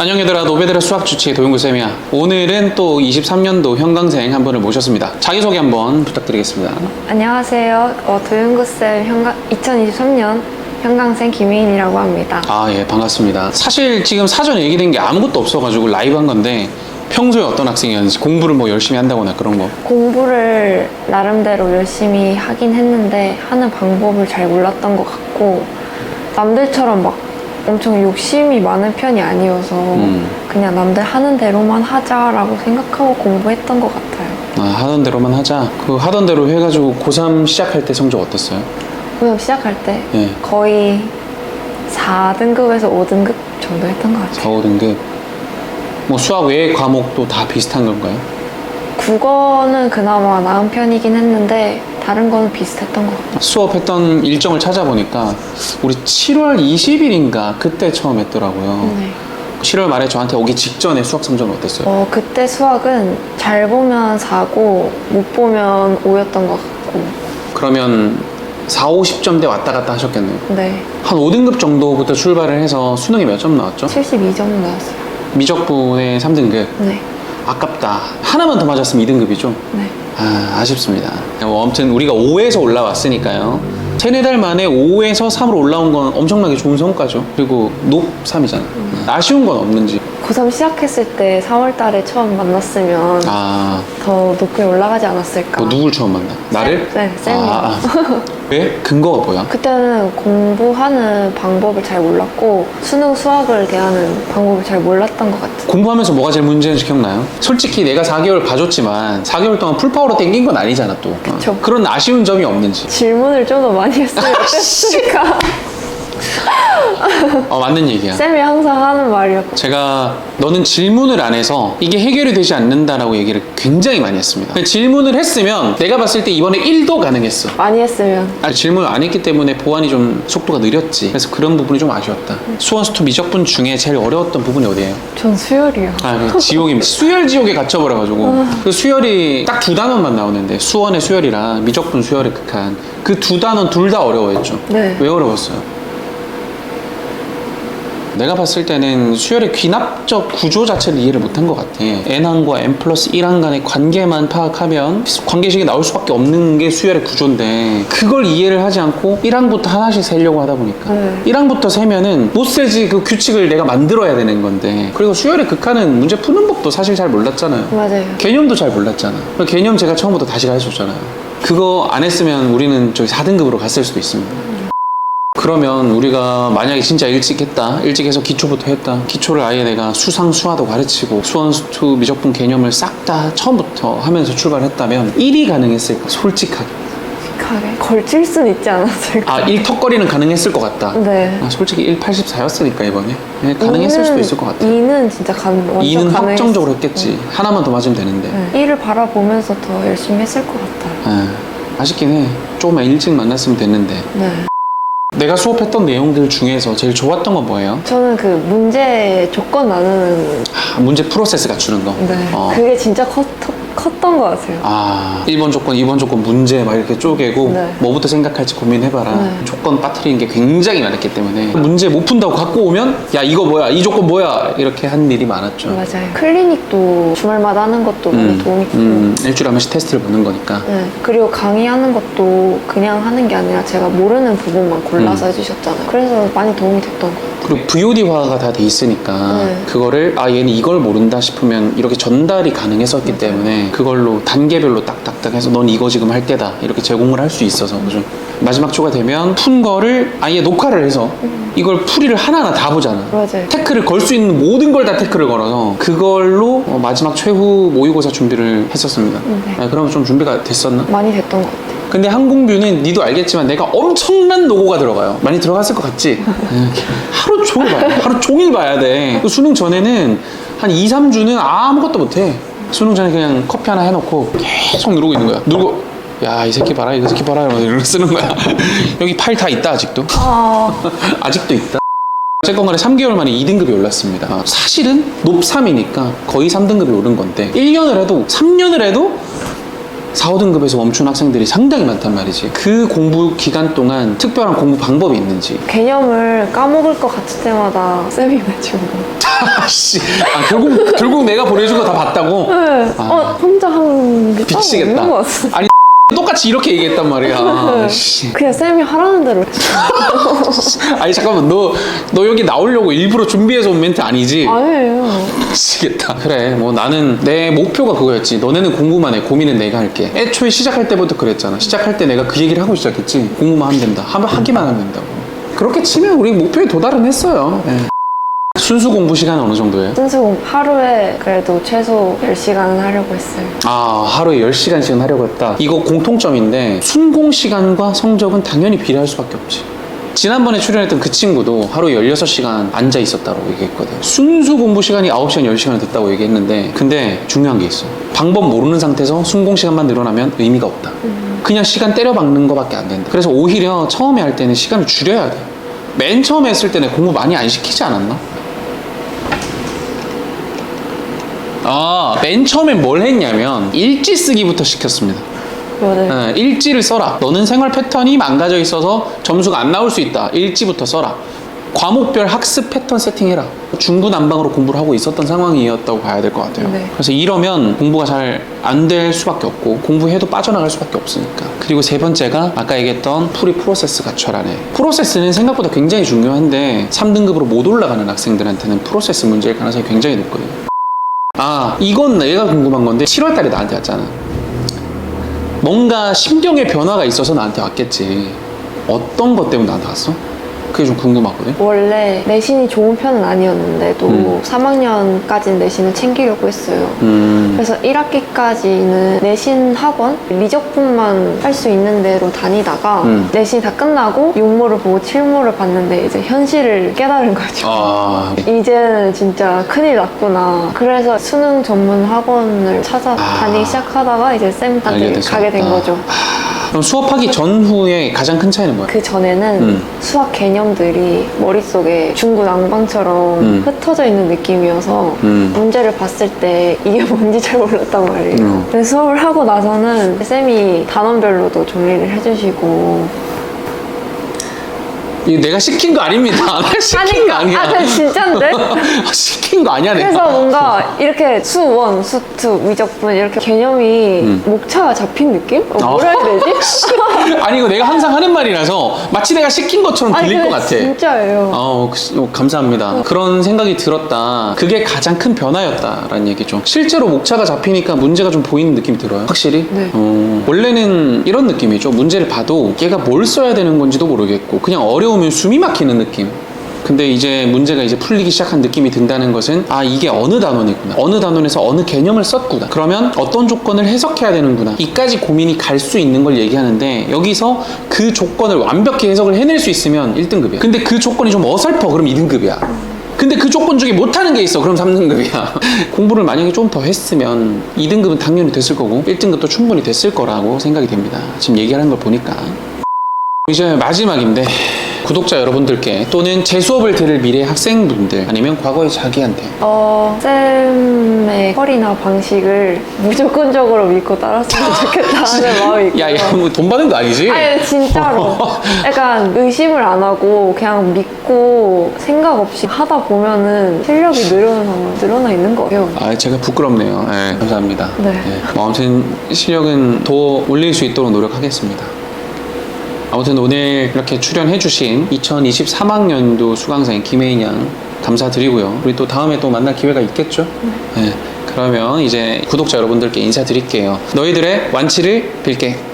안녕 얘들아 노베드라 수학 주치의 도용구 쌤이야. 오늘은 또 23년도 현강생 한 분을 모셨습니다. 자기소개 한번 부탁드리겠습니다. 안녕하세요. 어, 도윤구쌤 현강, 2023년 현강생 김혜인이라고 합니다. 아 예 반갑습니다. 사실 지금 사전에 얘기된 게 아무것도 없어가지고 라이브 한 건데 평소에 어떤 학생이었는지 공부를 뭐 열심히 한다거나 그런 거? 공부를 나름대로 열심히 하긴 했는데 하는 방법을 잘 몰랐던 것 같고 남들처럼 막 엄청 욕심이 많은 편이 아니어서 음. 그냥 남들 하는 대로만 하자라고 생각하고 공부했던 것 같아요. 아, 하던 대로만 하자 그 하던 대로 해가지고 고3 시작할 때 성적 어땠어요? 고등 시작할 때 예. 거의 4등급에서 5등급 정도 했던 것 같아요. 4, 5등급 뭐 수학 외의 과목도 다 비슷한 건가요? 국어는 그나마 나은 편이긴 했는데 다른 거는 비슷했던 것 같아요. 수업했던 일정을 찾아보니까 우리 7월 20일인가 그때 처음 했더라고요 네. 7월 말에 저한테 오기 직전에 수학 성적은 어땠어요? 어, 그때 수학은 잘 보면 4고 못 보면 5였던 것 같고 그러면 4, 50점대 왔다 갔다 하셨겠네요 네. 한 5등급 정도부터 출발을 해서 수능이 몇점 나왔죠? 72점 나왔어요. 미적분의 3등급 네. 아깝다 하나만 더 맞았으면 2등급이죠? 네. 아, 아쉽습니다. 뭐 아무튼 우리가 5에서 올라왔으니까요. 세네 달 만에 5에서 3으로 올라온 건 엄청나게 좋은 성과죠. 그리고 높 3이잖아. 아쉬운 건 없는지. 고3 시작했을 때 4월 달에 처음 만났으면 아, 더 높게 올라가지 않았을까. 너 누굴 처음 만나? 나를? 네, 쌤이요. 아, 아. 왜? 근거가 뭐야? 그때는 공부하는 방법을 잘 몰랐고 수능 수학을 대하는 방법을 잘 몰랐던 것 같아요. 공부하면서 뭐가 제일 문제인지 기억나요? 솔직히 내가 4개월 봐줬지만 4개월 동안 풀파워로 땡긴 건 아니잖아 또. 그쵸. 어. 그런 아쉬운 점이 없는지. 질문을 좀 더 많이 했으면 어땠을까. 어, 맞는 얘기야. 쌤이 항상 하는 말이었고. 제가 너는 질문을 안 해서 이게 해결이 되지 않는다라고 얘기를 굉장히 많이 했습니다. 근데 질문을 했으면 내가 봤을 때 이번에 1도 가능했어. 많이 했으면 아니, 질문을 안 했기 때문에 보완이 좀 속도가 느렸지. 그래서 그런 부분이 좀 아쉬웠다. 수원수투 미적분 중에 제일 어려웠던 부분이 어디예요? 전 수열이요. 아, 그 지옥입니다. 수열 지옥에 갇혀버려가지고 그 수열이 딱 두 단원만 나오는데 수원의 수열이랑 미적분 수열의 극한 그 두 단원 둘 다 어려워했죠. 네. 왜 어려웠어요? 내가 봤을 때는 수열의 귀납적 구조 자체를 이해를 못한 것 같아. n항과 n 플러스 1항 간의 관계만 파악하면 관계식이 나올 수밖에 없는 게 수열의 구조인데 그걸 이해를 하지 않고 1항부터 하나씩 세려고 하다 보니까 네. 1항부터 세면은 못 세지 그 규칙을 내가 만들어야 되는 건데 그리고 수열의 극한은 문제 푸는 법도 사실 잘 몰랐잖아요. 맞아요. 개념도 잘 몰랐잖아. 그 개념 제가 처음부터 다시 가르쳤잖아요. 그거 안 했으면 우리는 저기 4등급으로 갔을 수도 있습니다. 그러면 우리가 만약에 진짜 일찍 했다. 일찍 해서 기초부터 했다. 기초를 아예 내가 수상, 수화도 가르치고 수원, 수투, 미적분 개념을 싹 다 처음부터 하면서 출발했다면 1이 가능했을까? 솔직하게. 하게 걸칠 수는 있지 않았을까. 아, 1턱걸이는 가능했을 것 같다. 네. 아, 솔직히 184였으니까 이번에. 네, 가능했을 수도 있을 것 같아. 2는 진짜 가, 완전 2는 가능했- 확정적으로 했겠지. 하나만 더 맞으면 되는데. 네. 1을 바라보면서 더 열심히 했을 것 같아요. 아, 아쉽긴 해. 조금만 일찍 만났으면 됐는데. 네. 내가 수업했던 내용들 중에서 제일 좋았던 건 뭐예요? 저는 그 문제 조건 나누는 아, 문제 프로세스 갖추는 거. 네. 어. 그게 진짜 컸, 컸 던 것 같아요. 아, 1번 조건, 2번 조건 문제 막 이렇게 쪼개고 네. 뭐부터 생각할지 고민해봐라. 네. 조건 빠뜨리는 게 굉장히 많았기 때문에 문제 못 푼다고 갖고 오면 야 이거 뭐야, 이 조건 뭐야 이렇게 한 일이 많았죠. 맞아요. 클리닉도 주말마다 하는 것도 많이 도움이 되고. 음, 일주일에 한 번씩 테스트를 보는 거니까. 네. 그리고 강의하는 것도 그냥 하는 게 아니라 제가 모르는 부분만 골라서 해주셨잖아요. 그래서 많이 도움이 됐던 것 같아요. 그리고 VOD화가 다 돼 있으니까 네. 그거를 아 얘는 이걸 모른다 싶으면 이렇게 전달이 가능했었기 때문에 그걸로 단계별로 딱딱딱 해서 넌 이거 지금 할 때다 이렇게 제공을 할 수 있어서 그죠 마지막 초가 되면 푼 거를 아예 녹화를 해서 이걸 풀이를 하나하나 다 보잖아 맞아요. 태클을 걸 수 있는 모든 걸 다 태클을 걸어서 그걸로 어, 마지막 최후 모의고사 준비를 했었습니다 네. 아, 그러면 좀 준비가 됐었나? 많이 됐던 것 같아요. 근데 항공뷰는 니도 알겠지만 내가 엄청난 노고가 들어가요. 많이 들어갔을 것 같지? 음, 하루 종일 봐야 돼. 하루 종일 봐야 돼. 그 수능 전에는 한 2, 3주는 아무것도 못해. 수능 전에 그냥 커피 하나 해놓고 계속 누르고 있는 거야. 누르고 야 이 새끼 봐라 이 새끼 봐라 이러면서 쓰는 거야. 여기 파일 다 있다 아직도. 아, 아직도 있다. 어쨌건 간에 3개월 만에 2등급이 올랐습니다. 아, 사실은 높 3이니까 거의 3등급이 오른 건데 1년을 해도 3년을 해도 4, 5등급에서 멈춘 학생들이 상당히 많단 말이지. 그 공부 기간 동안 특별한 공부 방법이 있는지. 개념을 까먹을 것 같을 때마다 쌤이 맞추고. 씨, 아, 결국 결국 내가 보내준 거 다 봤다고? 네. 아. 어, 혼자 한게 미치겠다. 없는 것 같아. 아니 똑같이 이렇게 얘기했단 말이야. 씨. 그냥 쌤이 하라는 대로 아니 잠깐만 너 너 여기 나오려고 일부러 준비해서 온 멘트 아니지? 아니에요. 미치겠다. 그래, 뭐 나는 내 목표가 그거였지. 너네는 공부만 해. 고민은 내가 할게. 애초에 시작할 때부터 그랬잖아. 시작할 때 내가 그 얘기를 하고 시작했지. 공부만 하면 된다. 하면 하기만 하면 된다고. 그렇게 치면 우리 목표에 도달은 했어요. 예. 순수 공부 시간은 어느 정도예요? 순수공 하루에 그래도 최소 10시간은 하려고 했어요. 아, 하루에 10시간씩은 하려고 했다. 이거 공통점인데 순공 시간과 성적은 당연히 비례할 수밖에 없지. 지난번에 출연했던 그 친구도 하루에 16시간 앉아 있었다고 얘기했거든. 순수 공부 시간이 9시간, 10시간을 됐다고 얘기했는데 근데 중요한 게 있어. 방법 모르는 상태에서 순공 시간만 늘어나면 의미가 없다. 그냥 시간 때려 박는 거밖에 안 된다. 그래서 오히려 처음에 할 때는 시간을 줄여야 돼. 맨 처음에 했을 때는 공부 많이 안 시키지 않았나? 아, 맨 처음에 뭘 했냐면 일지 쓰기부터 시켰습니다. 뭐를 네, 일지를 써라. 너는 생활 패턴이 망가져 있어서 점수가 안 나올 수 있다. 일지부터 써라. 과목별 학습 패턴 세팅해라. 중구난방으로 공부를 하고 있었던 상황이었다고 봐야 될 것 같아요. 네. 그래서 이러면 공부가 잘 안 될 수밖에 없고 공부해도 빠져나갈 수밖에 없으니까. 그리고 세 번째가 아까 얘기했던 풀이 프로세스 갖춰라네. 프로세스는 생각보다 굉장히 중요한데 3등급으로 못 올라가는 학생들한테는 프로세스 문제일 가능성이 굉장히 높거든요. 아, 이건 내가 궁금한 건데 7월 달에 나한테 왔잖아. 뭔가 심경의 변화가 있어서 나한테 왔겠지. 어떤 것 때문에 나한테 왔어? 그게 좀 궁금하거든. 원래 내신이 좋은 편은 아니었는데도 음. 3학년까지는 내신을 챙기려고 했어요. 음, 그래서 1학기까지는 내신 학원 미적분만 할 수 있는 대로 다니다가 음. 내신이 다 끝나고 육모를 보고 칠모를 봤는데 이제 현실을 깨달은 거죠. 아, 이제는 진짜 큰일 났구나. 그래서 수능 전문 학원을 찾아 아. 다니기 시작하다가 이제 쌤한테 알게. 가게 된 거죠. 그럼 수업하기 전후에 가장 큰 차이는 뭐야? 그 전에는 음. 수학 개념들이 머릿속에 중구 난방처럼 음. 흩어져 있는 느낌이어서 음. 문제를 봤을 때 이게 뭔지 잘 몰랐단 말이에요. 음. 근데 수업을 하고 나서는 쌤이 단원별로도 정리를 해주시고 이거 내가 시킨 거 아닙니다. 내가 시킨 거 아니야. 아, 근데 진짠데? 시킨 거 아니야, 내가. 그래서 뭔가 이렇게 수원, 수투, 미적분 이렇게 개념이 음. 목차가 잡힌 느낌? 어, 뭐라 아. 해야 되지? 아니, 이거 내가 항상 하는 말이라서 마치 내가 시킨 것처럼 아니, 들릴 것 근데 같아. 진짜예요. 어, 그- 어, 감사합니다. 그런 생각이 들었다. 그게 가장 큰 변화였다라는 얘기죠. 실제로 목차가 잡히니까 문제가 좀 보이는 느낌이 들어요. 확실히? 네. 어, 원래는 이런 느낌이죠. 문제를 봐도 얘가 뭘 써야 되는 건지도 모르겠고 그냥 어려 우면 숨이 막히는 느낌. 근데 이제 문제가 이제 풀리기 시작한 느낌이 든다는 것은 아 이게 어느 단원이구나. 어느 단원에서 어느 개념을 썼구나. 그러면 어떤 조건을 해석해야 되는구나. 이까지 고민이 갈 수 있는 걸 얘기하는데 여기서 그 조건을 완벽히 해석을 해낼 수 있으면 1등급이야. 근데 그 조건이 좀 어설퍼. 그럼 2등급이야. 근데 그 조건 중에 못하는 게 있어. 그럼 3등급이야. 공부를 만약에 좀 더 했으면 2등급은 당연히 됐을 거고 1등급도 충분히 됐을 거라고 생각이 됩니다. 지금 얘기하는 걸 보니까 이제 마지막인데 구독자 여러분들께 또는 제 수업을 들을 미래 학생분들 아니면 과거의 자기한테 어, 쌤의 컬이나 방식을 무조건적으로 믿고 따랐으면 좋겠다 하는 마음이 있고요. 야, 야, 뭐돈 받는 거 아니지? 아니 진짜로 약간 의심을 안 하고 그냥 믿고 생각 없이 하다 보면은 실력이 늘어나 늘어나 있는 거예요. 아, 제가 부끄럽네요. 네, 감사합니다. 네. 뭐 아무튼 실력은 더 올릴 수 있도록 노력하겠습니다. 아무튼 오늘 이렇게 출연해주신 2023학년도 수강생 김혜인 양 감사드리고요. 우리 또 다음에 또 만날 기회가 있겠죠? 네. 그러면 이제 구독자 여러분들께 인사드릴게요. 너희들의 완치를 빌게.